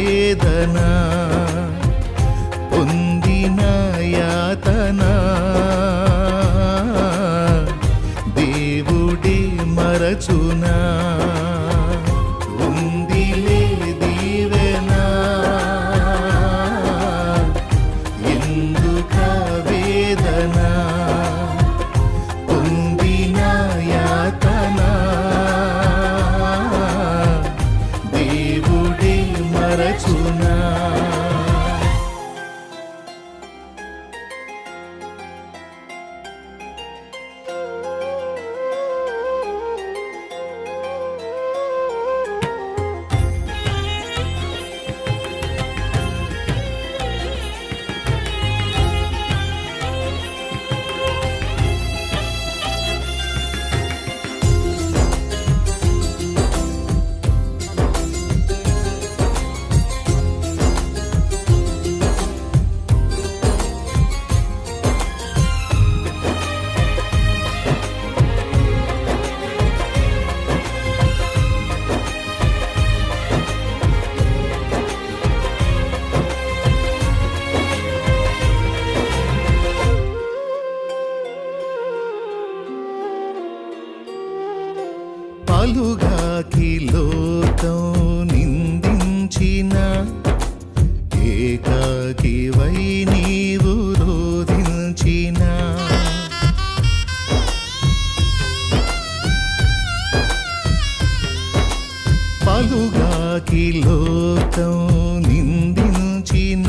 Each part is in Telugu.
వేదన పొందిన యాతన. దేవుడే మరచునా? పలుగాకి లోకం నిందించిన ఏకాకి వై నీవు రోధించిన. పలుగాకి లోకం నిందించిన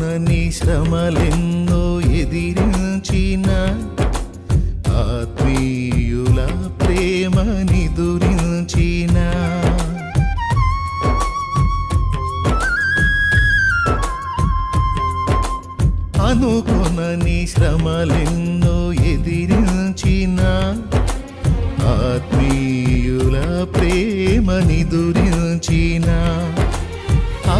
నీ శ్రమలెన్నో ఎదిరించిన ఆత్మీయుల ప్రేమ నిదురించిన. నీ శ్రమలెన్నో ఎదిరించిన ఆత్మీయుల ప్రేమ నిదురించిన.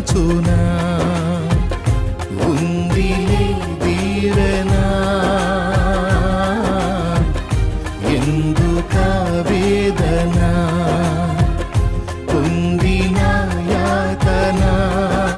చూనా